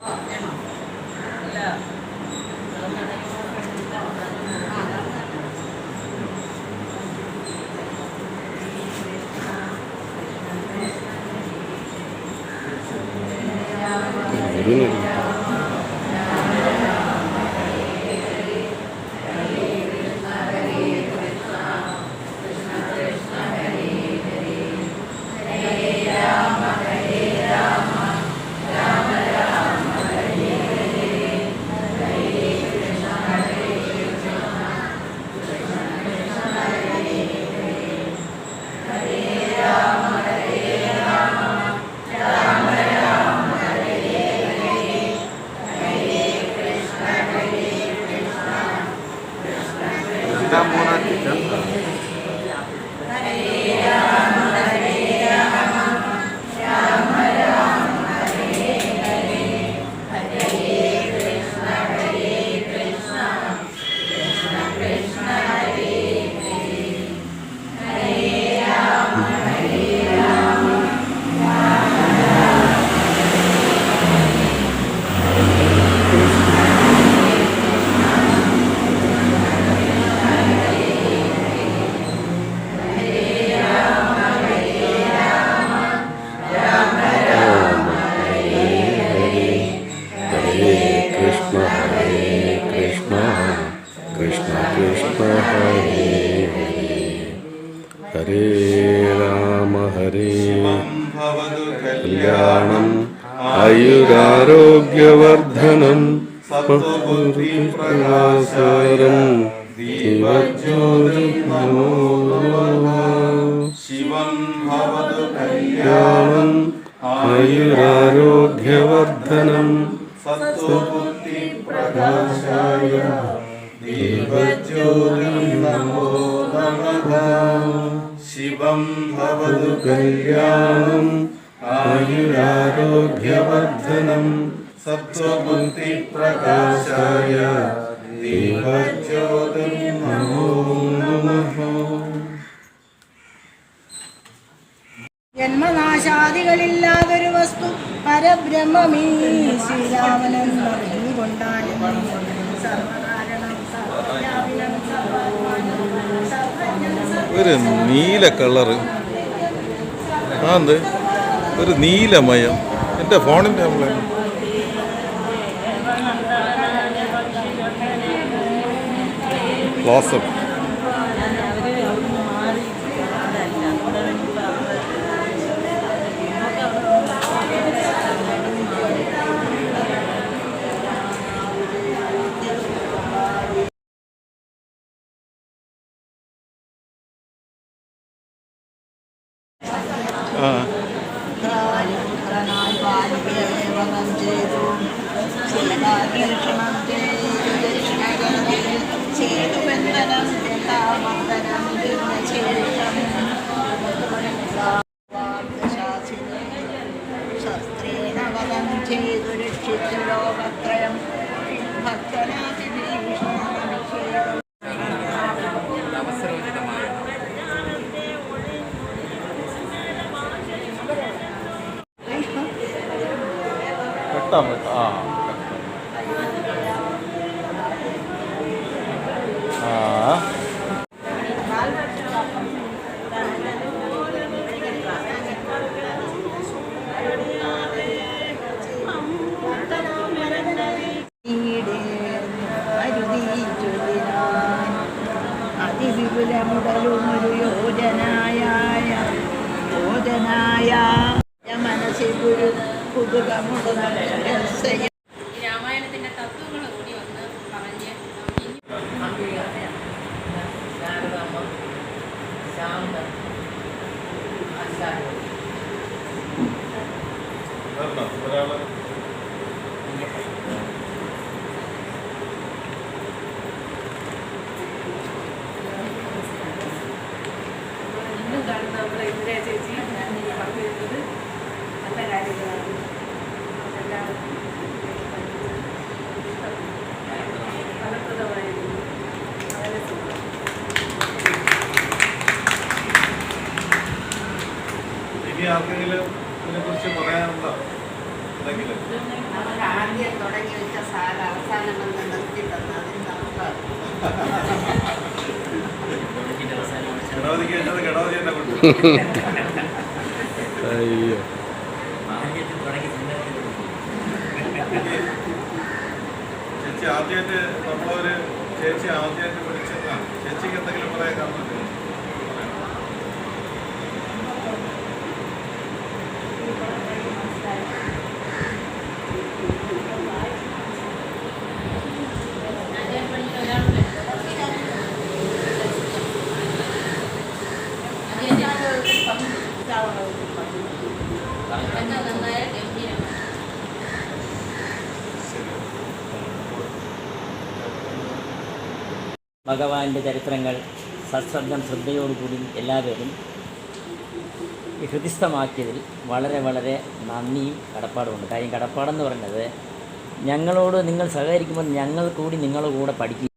ഹരേ ഹരേ രാമ ഹരേ കല്യാണം ആയുരാരോഗ്യവർദ്ധനം പ്രകാശാരം കല്യാണം ആയുരാരോഗ്യവർദ്ധനം സത്വബുദ്ധി പ്രകാശായ ദേവജ്യോതി നമോ നമഃ കല്യാണം ആയുരാരോഗ്യവർദ്ധനം സത്വബുദ്ധി പ്രകാശായ ദീപജ്യോതിം നമോ നമഃ ജന്മനാശാദികളില്ലാതൊരു വസ്തു പരബ്രഹ്മമീ ശ്രീരാമനെന്ന് പറഞ്ഞുകൊണ്ടാണ്. സർവവ്യാപിനം ഒരു നീല കളറ്. ആ ഒരു നീലമയം. എന്റെ ഫോണിന്റെ കംപ്ലൈന്റ് ക്ലോസപ്പ് പാലിക്കേവലം ചെയ്തു ശീലാന്വേഷണം ചെയ്തു ദക്ഷിണഗതി ചെയ്തു ബന്ധനം രണ്ടാമന്ദനം ശേഷം ശസ്ത്രീനവതം ചെയ്തു രക്ഷിച്ചു ലോകത്രയം 啊 രാമായണത്തിന്റെ തത്വങ്ങൾ കൂടി ഒന്ന് പറഞ്ഞ് ഒരാൾ എന്തെങ്കിലും നമ്മൾ ആദ്യം തുടങ്ങി വെച്ച സാർ അവസാനം വന്ന് നിർത്തി തന്നു അതിന് നമുക്ക് ഗണപതിക്ക് വെച്ചത് ഗണപതി തന്നെ കൊണ്ടു അയ്യോ. ചേച്ചി ആദ്യമായിട്ട് നമ്മളൊരു ചേച്ചി ആദ്യമായിട്ട് ഭഗവാന്റെ ചരിത്രങ്ങൾ സശ്രദ്ധം ശ്രദ്ധയോടുകൂടി എല്ലാവരും ഹൃദിസ്ഥമാക്കിയതിൽ വളരെ വളരെ നന്ദിയും കടപ്പാടുമുണ്ട്. കാര്യം കടപ്പാടെന്ന് പറയുന്നത് ഞങ്ങളോട് നിങ്ങൾ സഹകരിക്കുമ്പോൾ ഞങ്ങൾ കൂടി നിങ്ങളുടെ കൂടെ പഠിക്കും.